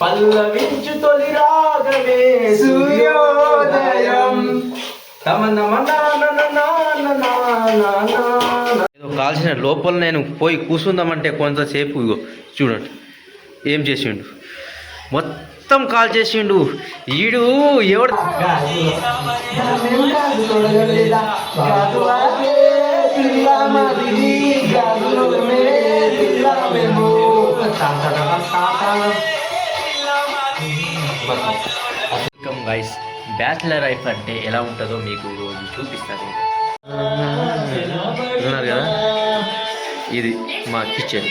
పల్లవించు తొలి రాగమే సూర్యోదయం తమ నమ ఏదో కాల్చిన లోపల నేను పోయి కూర్చుందామంటే కొంతసేపు ఇగో చూడండి ఏం చేసిండు మొత్తం కాల్ చేసిండు ఈడు ఎవడు వెల్కమ్ గైస్ బ్యాచిలర్ లైఫ్ అంటే ఎలా ఉంటుందో మీకు రోజు చూపిస్తాను. ఉన్నారు కదా? ఇది మా కిచెన్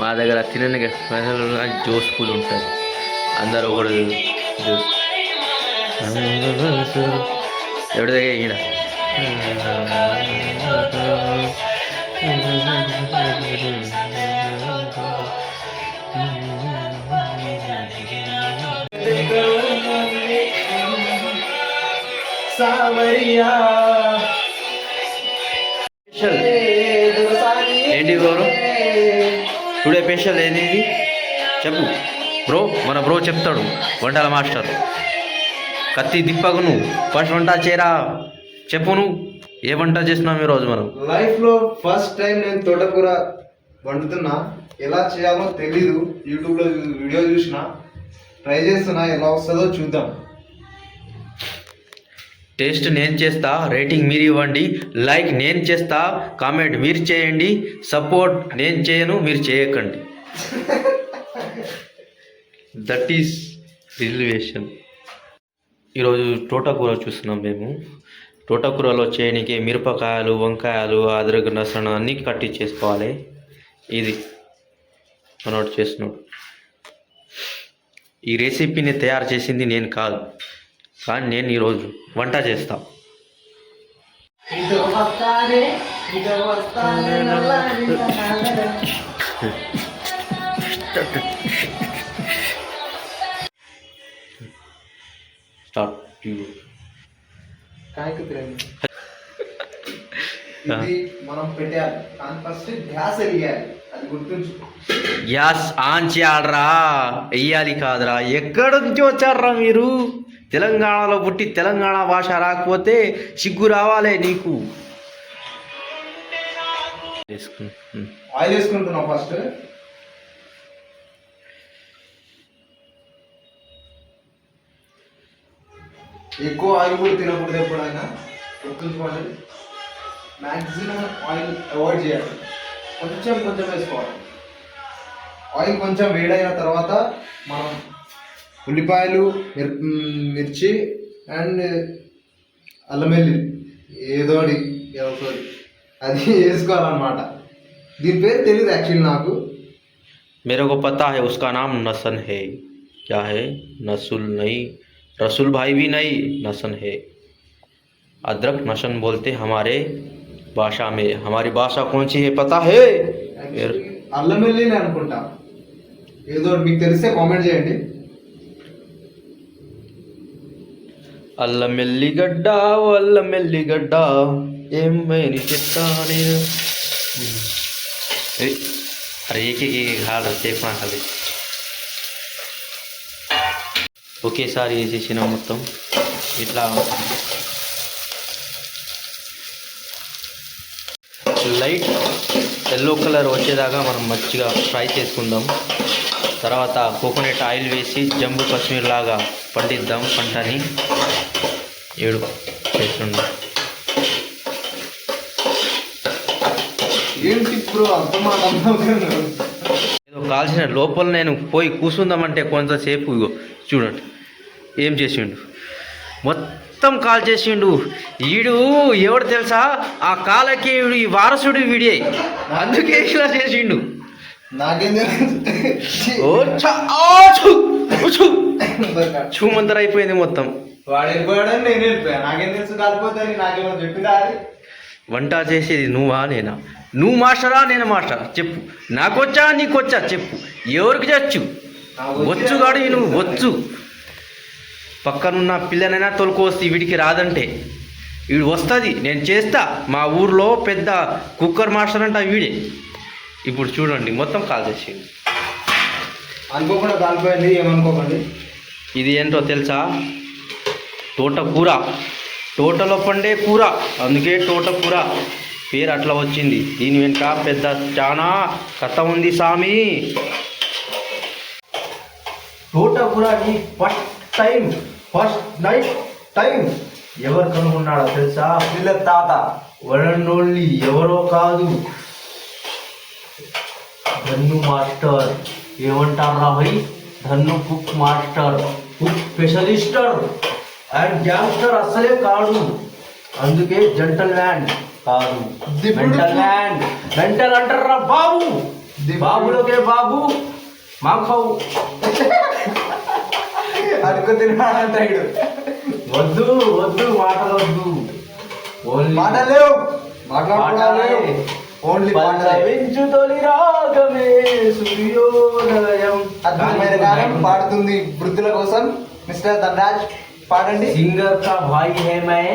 మా దగ్గర తినని స్పెషల్ జోస్ పూల్ ఉంటుంది. అందరూ ఒకడు జోస్ ఎవరి దగ్గర ఈయన Mm-hmm. స్పెషల్ ఏంటి బ్రో టుడే స్పెషల్ ఏంది ఇది చెప్పు. బ్రో మన బ్రో చెప్తాడు. వంటల మాస్టర్. కత్తి దిప్పకు నువ్వు. ఫస్ట్ వంట చేరా. చెప్పు నువ్వు. ఏ వంట చేస్తున్నాం ఈరోజు మనం? లైఫ్లో ఫస్ట్ టైం నేను తోటకూర వండుతున్నా. ఎలా చేయాలో తెలీదు. యూట్యూబ్లో వీడియో చూసిన. ట్రై చేస్తున్నా. ఎలా వస్తుందో చూద్దాం. టేస్ట్ నేను చేస్తా రేటింగ్ మీరు ఇవ్వండి లైక్ నేను చేస్తా కామెంట్ మీరు చేయండి సపోర్ట్ నేను చేయను మీరు చేయకండి. దట్ ఈస్ రిజర్వేషన్ ఈరోజు తోటకూర చూస్తున్నాం మేము. తోటకూరలో చేయడానికి మిరపకాయలు వంకాయలు అదరగ నసన అన్నీ కట్టి చేసుకోవాలి. ఇది మనోడు చేస్తున్నాడు. ఈ రెసిపీని తయారు చేసింది నేను కాదు. కానీ నేను ఈరోజు వంట చేస్తా. స్టార్ట్. కాయకు ఇది మనం పెట్టాలి కానీ ఫస్ట్ గ్యాస్ వెలిగాలి అది గుర్తుంచు. గ్యాస్ ఆన్ చేయాలరా వెయ్యాలి కాదురా. ఎక్కడి నుంచి వచ్చారా మీరు? తెలంగాణలో పుట్టి తెలంగాణ భాష రాకపోతే సిగ్గు రావాలే నీకు. వేసుకుని. ఆయిల్ వేసుకుంటున్నావు ఫస్ట్. ఎక్కువ ఆయిల్ కూడా తినకూడదు ఎప్పుడైనా. గుర్తుంచుకోండి మ్యాక్సిమం ఆయిల్ అవాయిడ్ చేయాలి. కొంచెం కొంచెం వేసుకోవాలి. ఆయిల్ కొంచెం వేడైన తర్వాత మనం ఉల్లిపాయలు మిర్ మిర్చి అండ్ అల్లం వెల్లి ఏదోడి ఏదోటి అది వేసుకోవాలన్నమాట దీని పేరు తెలియదు యాక్చువల్లీ నాకు मेरे को पता है उसका नाम नसन है क्या है नसुल नहीं रसुल भाई भी नहीं नसन है अदरक नसन बोलते हमारे भाषा में हमारी भाषा कौन सी है पता है मेरे- అల్లం వెల్లిని అనుకుంటా ఏదో ఒకటి మీకు తెలిస్తే కామెంట్ చేయండి అల్లం ఎల్లిగడ్డ అల్లం ఎల్లిగడ్డ ఏమైనా చెప్తా నేను అరే ఒకేసారి వేసేసిన మొత్తం. ఇట్లా. లైట్ ఎల్లో కలర్ వచ్చేదాకా మనం మంచిగా ఫ్రై చేసుకుందాం. తర్వాత కోకోనట్ ఆయిల్ వేసి జంబు కాశ్మీర్ లాగా పండిద్దాం పంటని. ఏడు చేస్తుండే ఏదో కాల్చిన లోపల నేను పోయి కూర్చుందామంటే కొంతసేపు ఇగో చూడండి. ఏం చేసిండు? మొత్తం కాల్ చేసిండు. ఈడు ఎవడు తెలుసా? ఆ కాలకి ఈ వారసుడు వీడే అందుకే ఇలా చేసిండు. ఛూమంతర అయిపోయింది మొత్తం. వంట చేసేది నువ్వా నేనా? నువ్వు మాస్టరా నేను మాస్టరా? చెప్పు. నాకొచ్చా నీకొచ్చా? చెప్పు. ఎవరికి చచ్చు వచ్చి- ఈ నువ్వు వచ్చు. పక్కనున్న పిల్లనైనా తొలుకొస్తే వీడికి రాదంటే. వీడు వస్తుంది నేను చేస్తా. మా ఊర్లో పెద్ద కుక్కర్ మాస్టర్ అంట వీడే. ఇప్పుడు చూడండి మొత్తం కాల్ చేసేయండి. అనుకోకుండా కాలిపోయింది ఏమనుకోకండి. ఇది ఏంటో తెలుసా? తోటకూర. తోటలో పండే కూర. అందుకే తోటకూర. పేరు అట్లా వచ్చింది. దీని వెనుక పెద్ద చాలా కథ ఉంది సామి. తోటకూరని first time first night time ఎవరు కనుగొన్నాడో తెలుసా? వీళ్ళ తాత. ఓన్లీ ఎవరో కాదు. ధన్ను మాస్టర్. ఏమంటారా భయ్? Dhannu cook master. Cook specialist. And gangster అస్సలే కాడు. అందుకే జంటల్ ల్యాండ్ కాదు. మెంటల్ ల్యాండ్ మెంటల్ అంటారా బాబు. బాబులోకే బాబు. మాంఖవు అడుగు తిన్నాడంటాడు వద్దు వద్దు మాటలు వద్దు. ఓన్లీ మాటలేవు మాట్లాడుకోవడాలు ఓన్లీ సూర్యోదయం. అద్భుతమైన గానం పాడుతుంది వృద్ధుల కోసం. మిస్టర్ ధనరాజ్ పాడండి. సింగర్ కా భాయి హే మై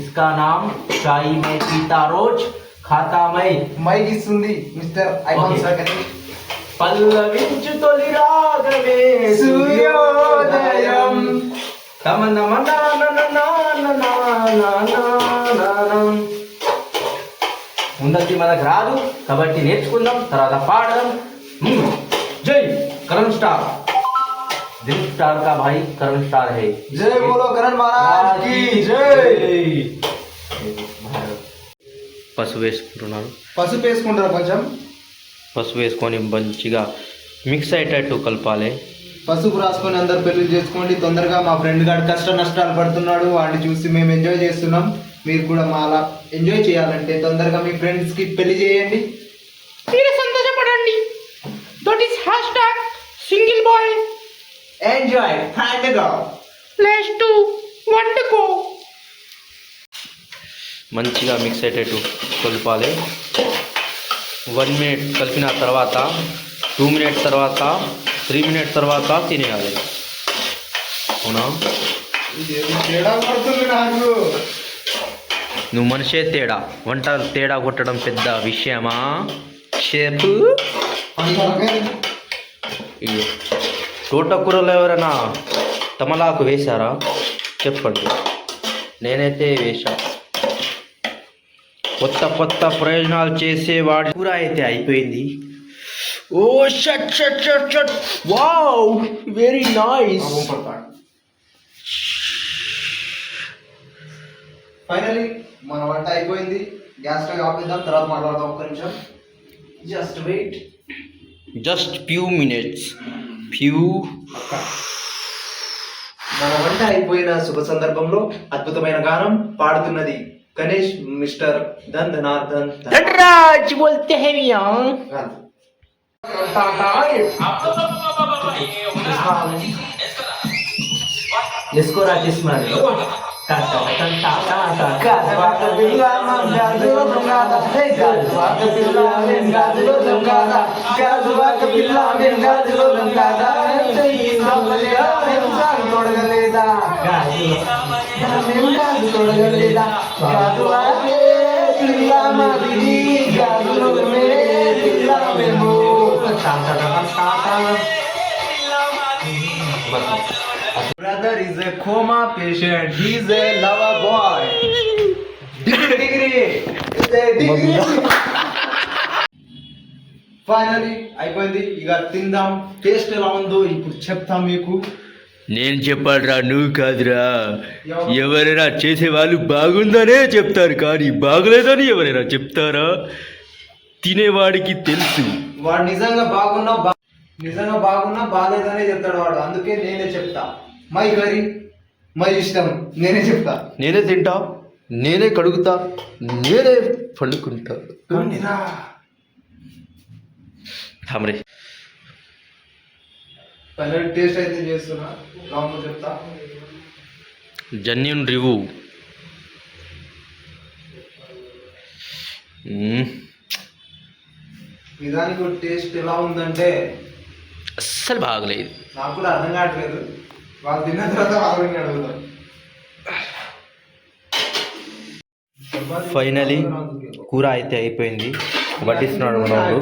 ఇస్కా నామ్ చాయ్ మై పీతా రోజ్ ఖాతా మై మైక్ ఇస్తుంది మిస్టర్ ఐమాన్ సగర్. పల్లవించు తొలి రాగమే సూర్యోదయం. తమ నమ నా నా నా నా నా నా నా. ముందది మనకు రాదు. కాబట్టి నేర్చుకుందాం తర్వాత పాడదాం. మ్మ్. జై కరణ్ స్టార్. దిల్ స్టార్ కా భాई కరణ్ స్టార్ है జై బోలో కరణ్ మహారాజ్కి. జై. పసుపు వేసుకుంటున్నాను పసుపు వేసుకుంటారు కొంచెం. పసుపు వేసుకొని మంచిగా మిక్స్ అయ్యేటట్టు కలపాలి. పసుపు రాసుకొని అందరు పెళ్ళి చేసుకోండి. తొందరగా మా ఫ్రెండ్ గారు కష్ట నష్టాలు పడుతున్నాడు. వాడిని చూసి మేము ఎంజాయ్ చేస్తున్నాం. మీరు కూడా మా అలా ఎంజాయ్ చేయాలంటే తొందరగా మీ ఫ్రెండ్స్కి పెళ్ళి చేయండి. మీరు సంతోషపడండి. That is hashtag single boy enjoy హ్యాండ్గా plus టు వండుకో మంచిగా మిక్స్ అయ్యేటట్టు కలపాలి. వన్ మినిట్ కలిపిన తర్వాత టూ మినిట్స్ తర్వాత త్రీ మినిట్స్ తర్వాత తినేయాలి. అవునా? తేడా పడుతుంది నాకు. నువ్వు మనిషే తేడా. వంట తేడా కొట్టడం పెద్ద విషయమా? షేపు తోటకూరలో ఎవరైనా తమలాకు వేశారా? చెప్పండి. నేనైతే వేశా. కొత్త కొత్త ప్రయోజనాలు చేసే వాడి కూర అయితే అయిపోయింది. ఓ shut shut shut shut. Wow very nice. Finally మన వంట అయిపోయింది. గ్యాస్ స్టవ్ ఆపేద్దాం తర్వాత మాట్లాడదాం ఒక్క నిమిషం. Just wait just few minutes few మన వంట అయిపోయిన శుభ సందర్భంలో అద్భుతమైన గానం పాడుతున్నది గణేష్ మిస్టర్ ధన్ ధనార్దన్ ధన్. నటరాజ్ బోల్తే హై మియా. Kasvata Pilamam Gazilodungada, hey Kasvata Pilamam Gazilodungada, Kasvata Pilamam Gazilodungada, hey Sambalya Himsang Todgaleda, Himsang Todgaleda, Kasvata Pilamam Gazilodungada, Pilamam Gazilodungada, Kasvata Pilamam Gazilodungada, coma patient. He is a lover boy. Degree, degree. It's a degree. Finally అయిపోయింది. ఇక తిందాం. Taste ఎలా ఉందో ఇప్పుడు చెప్తాం మీకు. నేను చెప్పాడురా నువ్వు కాదురా. ఎవరైనా చేసేవాళ్ళు బాగుందనే చెప్తారు కానీ బాగలేదని ఎవరైనా చెప్తారా? తినేవాడికి తెలుసు. వాడు నిజంగా బాగున్నా నిజంగా బాగున్నా బాగాలేదనే చెప్తాడు వాడు. అందుకే నేనే చెప్తా. మై కర్రీ మై ఇష్టం. నేనే చెప్తా. నేనే తింటా నేనే కడుగుతా నేనే పండుకుంటా. ఫైనల్ టేస్ట్ అయితే చేస్తున్నా. చెప్తా. జన్యున్ రివ్యూ. నిజానికి టేస్ట్ ఎలా ఉందంటే అస్సలు బాగలేదు. నాకు కూడా అర్థం కావట్లేదు. వాళ్ళు తిన్న తర్వాత వాళ్ళని అడుగుతాం. ఫైనలీ కూర అయితే అయిపోయింది. వడ్డిస్తున్నాడు మనవాడు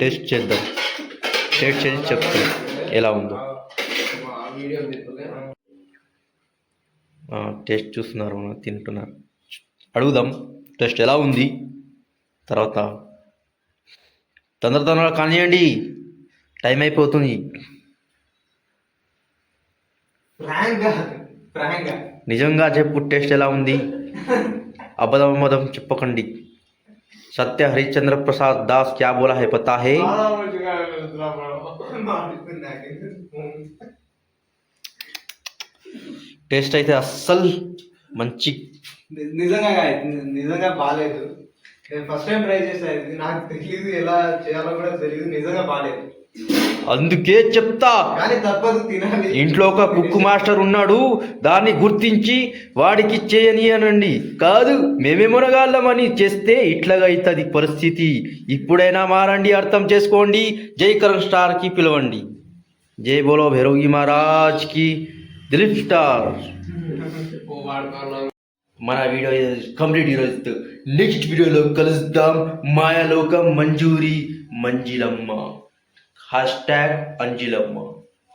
టేస్ట్ చేద్దాం. టేస్ట్ చేసి చెప్తాం ఎలా ఉందో. టేస్ట్ చూస్తున్నారు మనం తింటున్నారు. అడుగుదాం. టేస్ట్ ఎలా ఉంది? తర్వాత తొందర తొందరగా కానివ్వండి. టైం అయిపోతుంది. నిజంగా చెప్పు టేస్ట్ ఎలా ఉంది? అబద్ధం అబద్ధం చెప్పకండి. సత్య హరిశ్చంద్ర ప్రసాద్ దాస్ క్యా బోలా హై పతా హై? టేస్ట్ అయితే అస్సలు మంచి. నిజంగా నిజంగా బాగాలేదు నేను ఫస్ట్ టైం ట్రై చేశాను నాకు తెలియదు ఎలా చేయాలో కూడా తెలియదు నిజంగా బాగాలేదు అందుకే చెప్తా. ఇంట్లో ఒక కుక్ మాస్టర్ ఉన్నాడు దాన్ని గుర్తించి వాడికి చేయనియనండి. కాదు మేమే మునగాళ్ళమని చేస్తే ఇట్లాగా అవుతుంది పరిస్థితి. ఇప్పుడైనా మారండి అర్థం చేసుకోండి. జై కరణ్ స్టార్కి పిలవండి. జై బోలో భైరవగి మహారాజ్కి దిలీప్ స్టార్. మన వీడియో కంప్లీట్ ఈరోజు. నెక్స్ట్ వీడియోలో కలుద్దాం. మాయాలోకం మంజూరి మంజిలమ్మ. Hashtag Anjilamma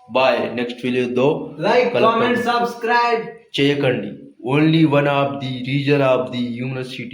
boy next వీడియోతో లైక్ కలుద్దాం. కామెంట్ సబ్స్క్రైబ్ చేయకండి only one of the reason of the university